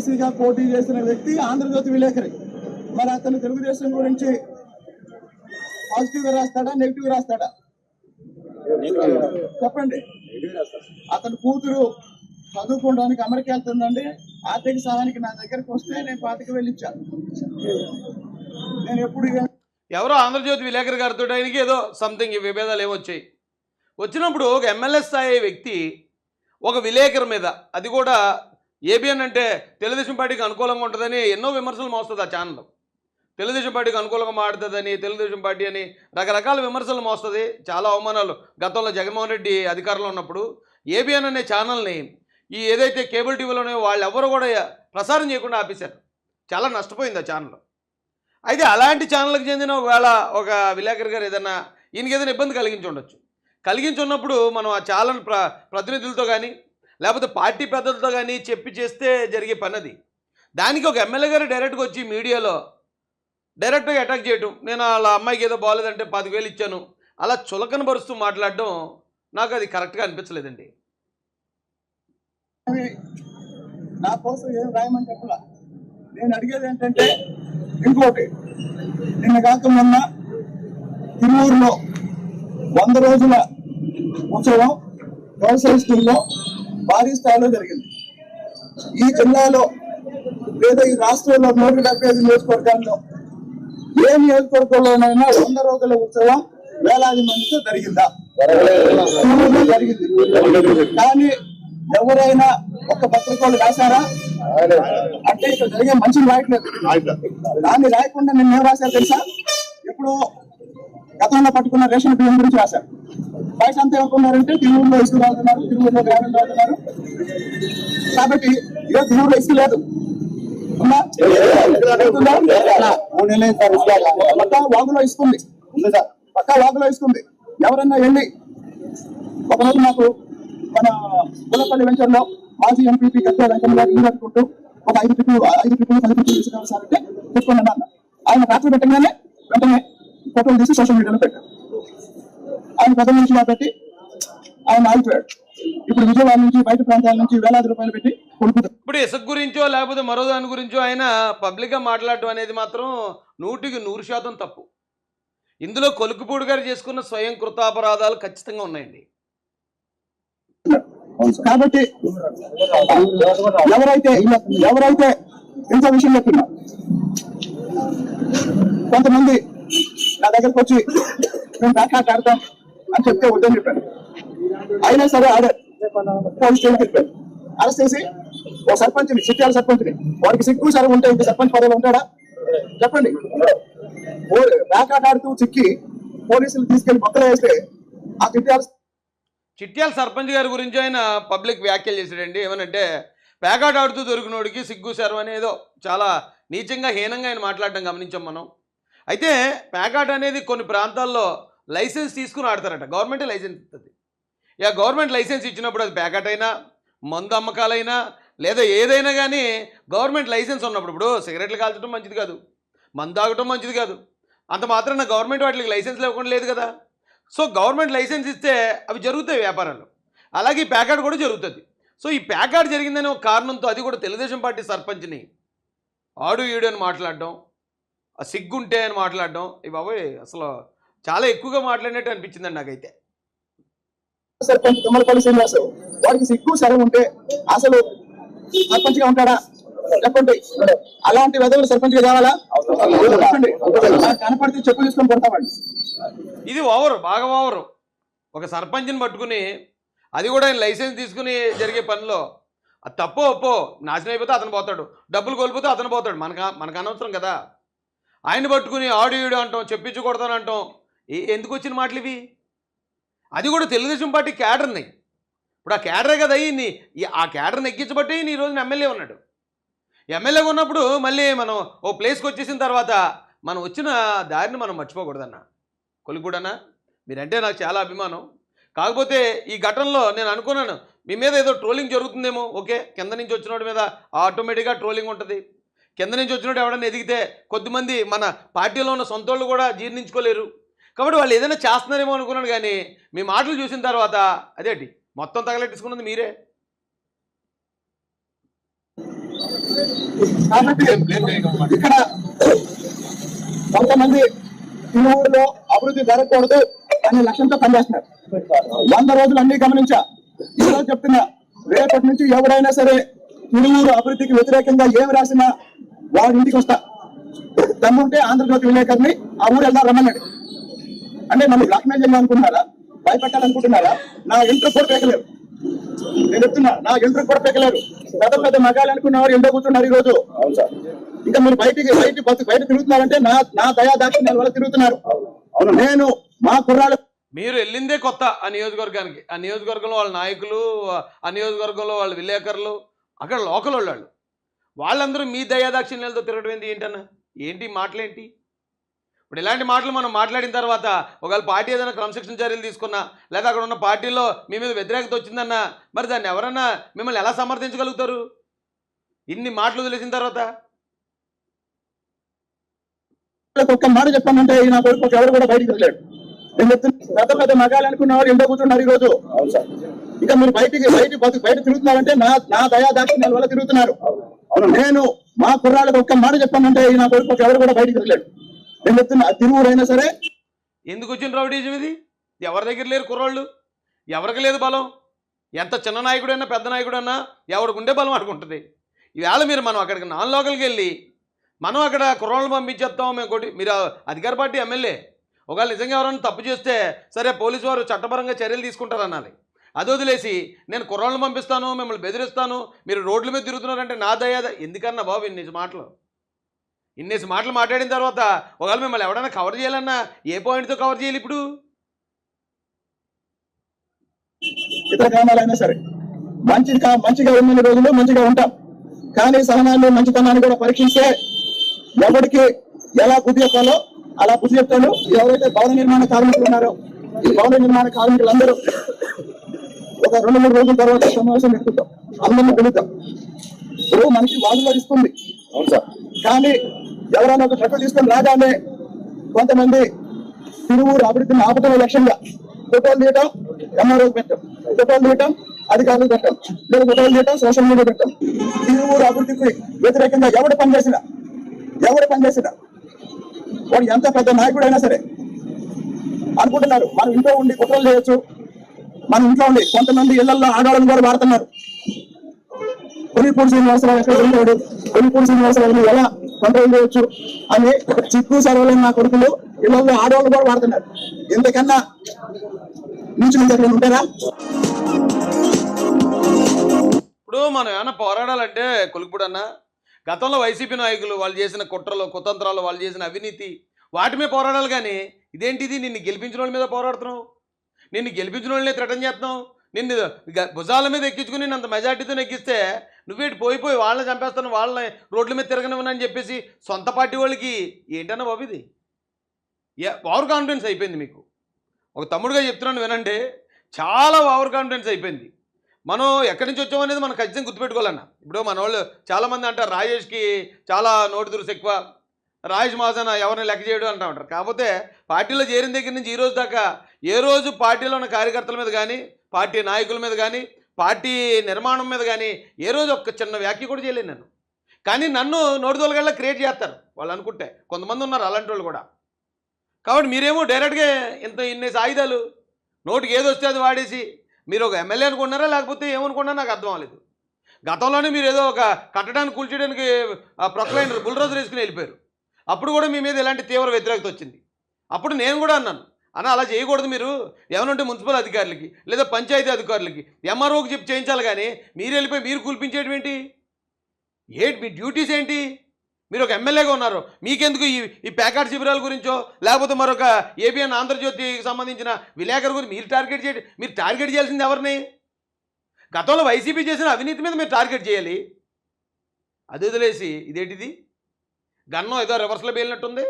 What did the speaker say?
జడ్పీటీసీగా పోటీ చేసిన వ్యక్తి ఆంధ్రజ్యోతి విలేకరి. మరి అతను తెలుగుదేశం గురించి పాజిటివ్ రాస్తాడా నెగిటివ్ రాస్తాడా? చెప్పండి. అతని కూతురు చదువుకోవడానికి అమెరికా వెళ్తుందండి. ఆర్థిక సహాయానికి నా దగ్గరకు వస్తే నేను పాతికి వెళ్ళిచ్చాను నేను ఎప్పుడు ఇక- ఎవరో ఆంధ్రజ్యోతి విలేకరి గారితో ఆయనకి ఏదో సంథింగ్ విభేదాలు ఏమొచ్చాయి వచ్చినప్పుడు ఒక ఎమ్మెల్యే స్థాయి వ్యక్తి ఒక విలేకరి మీద అది కూడా ఏబిఎన్ అంటే తెలుగుదేశం పార్టీకి అనుకూలంగా ఉంటుందని ఎన్నో విమర్శలు మోస్తుంది ఆ ఛానల్. తెలుగుదేశం పార్టీకి అనుకూలంగా మాడుతుందని తెలుగుదేశం పార్టీ అని రకరకాల విమర్శలు మోస్తుంది. చాలా అవమానాలు. గతంలో జగన్మోహన్ రెడ్డి అధికారంలో ఉన్నప్పుడు ఏబిఎన్ అనే ఛానల్ని ఈ ఏదైతే కేబుల్ టీవీలో ఉన్నాయో వాళ్ళు ఎవరు కూడా ప్రసారం చేయకుండా ఆపేశారు. చాలా నష్టపోయింది ఆ ఛానల్. అయితే అలాంటి ఛానల్కి చెందిన ఒకవేళ ఒక విలేకరి గారు ఏదైనా ఈయనకి ఏదైనా ఇబ్బంది కలిగించి ఉండొచ్చు. కలిగించి ఉన్నప్పుడు మనం ఆ ఛానల్ ప్ర ప్రతినిధులతో కానీ లేకపోతే పార్టీ పెద్దలతో కానీ చెప్పి చేస్తే జరిగే పని అది దానికి ఒక ఎమ్మెల్యే గారు డైరెక్ట్గా వచ్చి మీడియాలో డైరెక్ట్గా అటాక్ చేయటం. నేను వాళ్ళ అమ్మాయికి ఏదో బాగాలేదంటే పదివేలు ఇచ్చాను. అలా చులకన పరుస్తూ మాట్లాడడం నాకు అది కరెక్ట్గా అనిపించలేదండి. నా కోసం ఏం రాయమని చెప్పలా? నేను అడిగేది ఏంటంటే ఇంకోటి. నిన్న కాక మొన్న తిరువూరులో వంద రోజుల ఉత్సవం వ్యవసాయ స్కూల్లో భారీ స్థాయిలో జరిగింది. ఈ జిల్లాలో లేదా ఈ రాష్ట్రంలో నూట డెబ్బై ఐదు నియోజకవర్గాల్లో ఏ నియోజకవర్గంలోనైనా వంద రోజుల ఉత్సవం వేలాది మందితో జరిగిందా? జరిగింది. కానీ ఎవరైనా ఒక పత్రికలు రాశారా? అంటే ఇక్కడ జరిగే మంచిని రాయట్లేదు. దాన్ని రాయకుండా నేను ఏం రాశారు తెలుసా? ఇప్పుడు గతంలో పట్టుకున్న రేషన్ బియ్యం గురించి రాశారు. బయట అంతా ఏమనుకున్నారంటే తిరువురులో ఇసుక రాస్తున్నారు తిరువురులో గ్రామీణ రాస్తున్నారు కాబట్టి ఇక తిరువురులో ఇసుక లేదు. ఉందా? ఉందా? మూడు నెలలు సార్. పక్కా వాగులో ఇసుకుంది పక్కా వాగులో ఇసుకుంది ఎవరన్నా వెళ్ళి ఒకరోజు నాకు మన గుల్లపల్లి వెంచర్లో మాజీ ఎంపీపీ గద్దె వెంకన్న గారు ఇల్లు కట్టుకుంటూ ఒక ఐదు ట్రిప్పులు ఐదు ట్రిప్పులు పది ట్రిప్పులు తీసుకురావాలి సార్ అంటే పెట్టుకుని అన్న. ఆయన రాత్రి పెట్టగానే వెంటనే ఫోటోలు తీసి సోషల్ మీడియాలో పెట్టారు. ఆయన పెద్ద మనిషిగా పెట్టి ఆయన ఆగిపోయాడు. ఇప్పుడు విజయవాడ నుంచి బయట ప్రాంతాల నుంచి వేలాది రూపాయలు పెట్టి కొనుక్కుంటారు ఇప్పుడు ఇసుక గురించో లేకపోతే మరో దాని గురించో ఆయన పబ్లిక్గా మాట్లాడటం అనేది మాత్రం నూటికి నూరు శాతం తప్పు. ఇందులో కొలుకుపూడి గారు చేసుకున్న స్వయం కృతాపరాధాలు ఖచ్చితంగా ఉన్నాయండి. కాబట్టి ఎవరైతే ఎవరైతే ఇంత విషయం చెప్తున్నా కొంతమంది నా దగ్గరకు వచ్చి మేము బ్యాక్ ఆడతాం అని చెప్తే వద్దని చెప్పాను. అయినా సరే ఆడారు పోలీస్ స్టేషన్ అరెస్ట్ చేసి ఓ సర్పంచ్ని చిట్యాల సర్పంచ్ని వాడికి సిగ్గు సరే ఉంటే ఇంక సర్పంచ్ పదవిలో ఉంటాడా? చెప్పండి. బ్యాక్ ఆడుతూ చిక్కి పోలీసులు తీసుకెళ్ళి పక్కన వేస్తే ఆ చిట్యాల చిట్యాల సర్పంచ్ గారి గురించి ఆయన పబ్లిక్ వ్యాఖ్యలు చేశాడండి. ఏమనంటే పేకాట ఆడుతూ దొరికినోడికి సిగ్గు శర్వ అనేదో చాలా నీచంగా హీనంగా ఆయన మాట్లాడడం గమనించాం మనం. అయితే పేకాట అనేది కొన్ని ప్రాంతాల్లో లైసెన్స్ తీసుకుని ఆడతారట. గవర్నమెంటే లైసెన్స్ ఇస్తుంది ఇక గవర్నమెంట్ లైసెన్స్ ఇచ్చినప్పుడు అది ప్యాకెట్ అయినా మందు అమ్మకాలైనా లేదా ఏదైనా కానీ గవర్నమెంట్ లైసెన్స్ ఉన్నప్పుడు ఇప్పుడు సిగరెట్లు కాల్చడం మంచిది కాదు. మందు తాగటం మంచిది కాదు. అంత మాత్రాన గవర్నమెంట్ వాటికి లైసెన్స్ లేకుండా లేదు కదా. సో గవర్నమెంట్ లైసెన్స్ ఇస్తే అవి జరుగుతాయి వ్యాపారాలు అలాగే ఈ ప్యాకెట్ కూడా జరుగుతుంది. సో ఈ ప్యాకెట్ జరిగిందనే ఒక కారణంతో అది కూడా తెలుగుదేశం పార్టీ సర్పంచ్ని ఆడు ఈడు అని మాట్లాడడం సిగ్గుంటే అని మాట్లాడడం ఈ బాబోయ్ అసలు చాలా ఎక్కువగా మాట్లాడినట్టు అనిపించిందండి నాకైతే. సర్పంచ్ తుమ్మలపల్లి శ్రీనివాస్ వాడికి సిగ్గు సరం ఉంటే అసలు సర్పంచ్గా ఉంటాడా? చెప్పండి. అలాంటి వెదవులు సర్పంచ్గా కావాలా కనపడితే చెప్పు తీసుకొని కొడతామండి ఇది ఓవరు బాగా ఓవరు. ఒక సర్పంచ్ని పట్టుకుని అది కూడా ఆయన లైసెన్స్ తీసుకుని జరిగే పనిలో. అది తప్పో ఒప్పో నాశనం అయిపోతే అతను పోతాడు. డబ్బులు కోల్పోతే అతను పోతాడు. మనకు మనకు అనవసరం కదా. ఆయన పట్టుకుని ఆడు ఈడు అంటాం చెప్పించి కొడతానంటాం ఏ- ఎందుకు వచ్చిన మాటలు ఇవి అది కూడా తెలుగుదేశం పార్టీ క్యాడర్ని. ఇప్పుడు ఆ క్యాడరే కదా అయ్యి ఆ క్యాడర్ని ఎక్కించబట్టి ఈ రోజున ఎమ్మెల్యే ఉన్నాడు. ఎమ్మెల్యేగా ఉన్నప్పుడు మళ్ళీ మనం ఓ ప్లేస్కి వచ్చేసిన తర్వాత మనం వచ్చిన దారిని మనం మర్చిపోకూడదన్న. కొలిగూడన్నా మీరంటే నాకు చాలా అభిమానం. కాకపోతే ఈ ఘటనలో నేను అనుకున్నాను మీ మీద ఏదో ట్రోలింగ్ జరుగుతుందేమో ఓకే? కింద నుంచి వచ్చినోడి మీద ఆటోమేటిక్గా ట్రోలింగ్ ఉంటుంది. కింద నుంచి వచ్చినోడు ఎవడన్నా ఎదిగితే కొద్దిమంది మన పార్టీలో ఉన్న సొంత వాళ్ళు కూడా జీర్ణించుకోలేరు. కాబట్టి వాళ్ళు ఏదైనా చేస్తున్నారేమో అనుకున్నాను కానీ మీ మాటలు చూసిన తర్వాత అదేంటి మొత్తం తగలెట్టుకున్నది మీరే. ఇక్కడ కొంతమంది ఈ ఊరిలో అభివృద్ధి జరగకూడదు అనే లక్ష్యంతో పనిచేస్తున్నారు. వంద రోజులు అన్ని గమనించా. ఈరోజు చెప్తున్నా రేపటి నుంచి ఎవరైనా సరే తిరువురు అభివృద్ధికి వ్యతిరేకంగా ఏమి రాసినా వాడి ఇంటికి వస్తా. దమ్ముంటే ఆంధ్రజ్యోతి విలేకరిని ఆ ఊరు వెళ్దాం రమ్మన్నాడు. అంటే నన్ను బ్లాక్మెయిల్ చేయాలనుకుంటున్నారా భయపెట్టాలనుకుంటున్నారా? నా ఇంటర్ కూడా పేకలేరు నేను చెప్తున్నా నా ఇంటర్ కూడా పేకలేరు పెద్ద పెద్ద మగాలు అనుకున్నవారు ఎంతో కూర్చున్నారు ఈ రోజు ఇంకా మీరు బయటికి బయట బతు- బయట తిరుగుతున్నారంటే నా నా దయా దాక్షిణ్యాల వల్ల తిరుగుతున్నారు. నేను మా కుర్రాళ్ళు మీరు వెళ్ళిందే కొత్త ఆ నియోజకవర్గానికి. ఆ నియోజకవర్గంలో వాళ్ళ నాయకులు ఆ నియోజకవర్గంలో వాళ్ళ విలేకరులు అక్కడ లోకల్ వాళ్ళు వాళ్ళందరూ మీ దయాదాక్షిణ్యాలతో తిరగడం ఏంటి ఏంటన్నా? ఏంటి మాటలేంటి? ఇప్పుడు ఇలాంటి మాటలు మనం మాట్లాడిన తర్వాత ఒకవేళ పార్టీ ఏదైనా క్రమశిక్షణ చర్యలు తీసుకున్నా లేదా అక్కడ ఉన్న పార్టీలో మీ మీద వ్యతిరేకత వచ్చిందన్నా మరి దాన్ని ఎవరన్నా మిమ్మల్ని ఎలా సమర్థించగలుగుతారు? ఇన్ని మాటలు వదిలేసిన తర్వాత? ఒక్క మాట చెప్పానంటే ఈ నా కొడుకు ఎవరు కూడా బయటికి వెళ్ళాడు నేను చెప్తున్నా పెద్ద పెద్ద మగాలు అనుకున్నవారు ఎంతో కూర్చున్నారు ఈ రోజు ఇంకా మీరు బయటికి బయట బయట తిరుగుతున్నారంటే నా నా దయా దాక్షిణ్యాల వల్ల తిరుగుతున్నారు. నేను మా కుర్రాళ్ళకి ఒక్క మాట చెప్పానంటే ఈ నా కొడుకు ఎవరు కూడా బయటికి వెళ్ళాడు నేను సరే? ఎందుకు వచ్చిన రౌడీజం ఇది? ఎవరి దగ్గర లేరు కుర్రాళ్ళు? ఎవరికి లేదు బలం? ఎంత చిన్న నాయకుడైనా పెద్ద నాయకుడైనా ఎవరికి ఉండే బలం అనుకుంటుంది ఈవేళ మీరు మనం అక్కడికి నాన్ లోకల్కి వెళ్ళి మనం అక్కడ కుర్రాళ్ళు పంపించేస్తాం మేము కొట్టి మీరు అధికార పార్టీ ఎమ్మెల్యే. ఒకవేళ నిజంగా ఎవరైనా తప్పు చేస్తే సరే పోలీసు వారు చట్టపరంగా చర్యలు తీసుకుంటారు అనాలి అది వదిలేసి నేను కుర్రాళ్ళు పంపిస్తాను మిమ్మల్ని బెదిరిస్తాను మీరు రోడ్ల మీద తిరుగుతున్నారంటే నా దయా ఎందుకన్నా బాబు నిజ మాటలు? ఇన్నేసి మాటలు మాట్లాడిన తర్వాత ఒకవేళ మిమ్మల్ని ఎవడైనా కవర్ చేయాలన్నా ఏ పాయింట్తో కవర్ చేయాలి ఇప్పుడు? ఇతర గ్రామాలైనా సరే. మంచిగా మంచిగా ఉన్న రోజులు మంచిగా ఉంటాం. కానీ సహనాన్ని మంచితనాన్ని కూడా పరీక్షిస్తే ఎవరికి ఎలా బుద్ధి చెప్పాలో అలా బుద్ధి చెప్తాను ఎవరైతే భవన నిర్మాణ కార్మికులు ఉన్నారో ఈ భవన నిర్మాణ కార్మికులందరూ ఒక రెండు మూడు రోజుల తర్వాత సమావేశం పెట్టుకుంటాం. అందరిని పిలుద్దాం. ఇప్పుడు మనకి వాదులు ఇస్తుంది కానీ ఎవరైనా ఒక ట్రక్ తీసుకొని రాగానే కొంతమంది తిరువురు అభివృద్ధిని ఆపటం లక్ష్యంగా ఫోటోలు తీయటం ఎంఆర్ఓ పెట్టాం ఫోటోలు తీయటం అధికారులు పెట్టాం లేదా ఫోటోలు తీయటం సోషల్ మీడియా పెట్టాం తిరువురు అభివృద్ధికి వ్యతిరేకంగా ఎవడు పనిచేసినా ఎవడు పనిచేసినా వాడు ఎంత పెద్ద నాయకుడు అయినా సరే అనుకుంటున్నారు. మనం ఇంట్లో ఉండి కుట్రలు చేయొచ్చు మన ఇంట్లో ఉండి కొంతమంది ఇళ్ళలో ఆడవాళ్ళని కూడా వాడుతున్నారు. కొనిపూడి శ్రీనివాసరావు ఎక్కడ ఉన్నాడు కొనిపూడి శ్రీనివాసరావు ఎలా కంట్రోల్ చేయొచ్చు అని చిక్కు సర్వలు నా కొడుకులు ఇళ్ళల్లో ఆడవాళ్ళు కూడా వాడుతున్నారు. ఎందుకన్నా నుంచి నుంచి ఉంటారా? ఇప్పుడు మనం ఏమైనా పోరాడాలంటే కొలుకుపుడు అన్న గతంలో వైసీపీ నాయకులు వాళ్ళు చేసిన కుట్రలు కుతంత్రాలు వాళ్ళు చేసిన అవినీతి వాటి మీద పోరాడాలి కానీ ఇదేంటిది? నిన్ను గెలిపించిన వాళ్ళ మీద పోరాడుతున్నావు? నిన్ను గెలిపించిన వాళ్ళని థ్రెటన్ చేస్తున్నావు? నిన్ను భుజాల మీద ఎక్కించుకుని నిన్ను అంత మెజార్టీతో ఎక్కిస్తే నువ్వేటి పోయిపోయి వాళ్ళని చంపేస్తాను వాళ్ళని రోడ్ల మీద తిరగనివ్వనని చెప్పేసి సొంత పార్టీ వాళ్ళకి ఏంటన్నా బాబు ఇది? ఓవర్ కాన్ఫిడెన్స్ అయిపోయింది మీకు. ఒక తమ్ముడుగా చెప్తున్నాను వినండి చాలా ఓవర్ కాన్ఫిడెన్స్ అయిపోయింది. మనం ఎక్కడి నుంచి వచ్చామనేది మనం ఖచ్చితంగా గుర్తుపెట్టుకోవాలన్న. ఇప్పుడు మన వాళ్ళు చాలామంది అంటారు రాజేష్కి చాలా నోటి దురుసు ఎక్కువ. రాజేష్ మాసన ఎవరిని లెక్క చేయడం అంటా ఉంటారు. కాకపోతే పార్టీలో చేరిన దగ్గర నుంచి ఈ రోజు దాకా ఏ రోజు పార్టీలో ఉన్న కార్యకర్తల మీద కానీ పార్టీ నాయకుల మీద కానీ పార్టీ నిర్మాణం మీద కానీ ఏ రోజు ఒక్క చిన్న వ్యాఖ్య కూడా చేయలేను నేను. కానీ నన్ను నోటి క్రియేట్ చేస్తారు వాళ్ళు అనుకుంటే. కొంతమంది ఉన్నారు అలాంటి వాళ్ళు కూడా. కాబట్టి మీరేమో డైరెక్ట్గా ఇంత ఇన్ని సాయుధాలు నోటికి ఏది వస్తే అది వాడేసి మీరు ఒక ఎమ్మెల్యే అనుకుంటున్నారా లేకపోతే ఏమనుకున్నా నాకు అర్థం అవ్వలేదు. గతంలోనే మీరు ఏదో ఒక కట్టడానికి కూల్చేయడానికి ప్రొక్లైనర్ బుల్రోజు వేసుకుని వెళ్ళిపోయారు. అప్పుడు కూడా మీ మీద ఇలాంటి తీవ్ర వ్యతిరేకత వచ్చింది. అప్పుడు నేను కూడా అన్నాను. అన్న అలా చేయకూడదు మీరు. ఏమనంటే మున్సిపల్ అధికారులకి లేదా పంచాయతీ అధికారులకి ఎంఆర్ఓకి చెప్పి చేయించాలి కానీ మీరు వెళ్ళిపోయి మీరు కూల్పించేయడం ఏంటి? ఏంటి మీ డ్యూటీస్ ఏంటి? మీరు ఒక ఎమ్మెల్యేగా ఉన్నారు. మీకెందుకు ఈ ఈ ప్యాకాట్ శిబిరాల గురించో లేకపోతే మరొక ఏబిఎన్ ఆంధ్రజ్యోతికి సంబంధించిన విలేకరు గురించి మీరు టార్గెట్ చేయండి మీరు టార్గెట్ చేయాల్సింది ఎవరిని? గతంలో వైసీపీ చేసిన అవినీతి మీద మీరు టార్గెట్ చేయాలి. అది వదిలేసి ఇదేంటిది? గన్నం ఏదో రివర్స్లో పేలినట్టుంది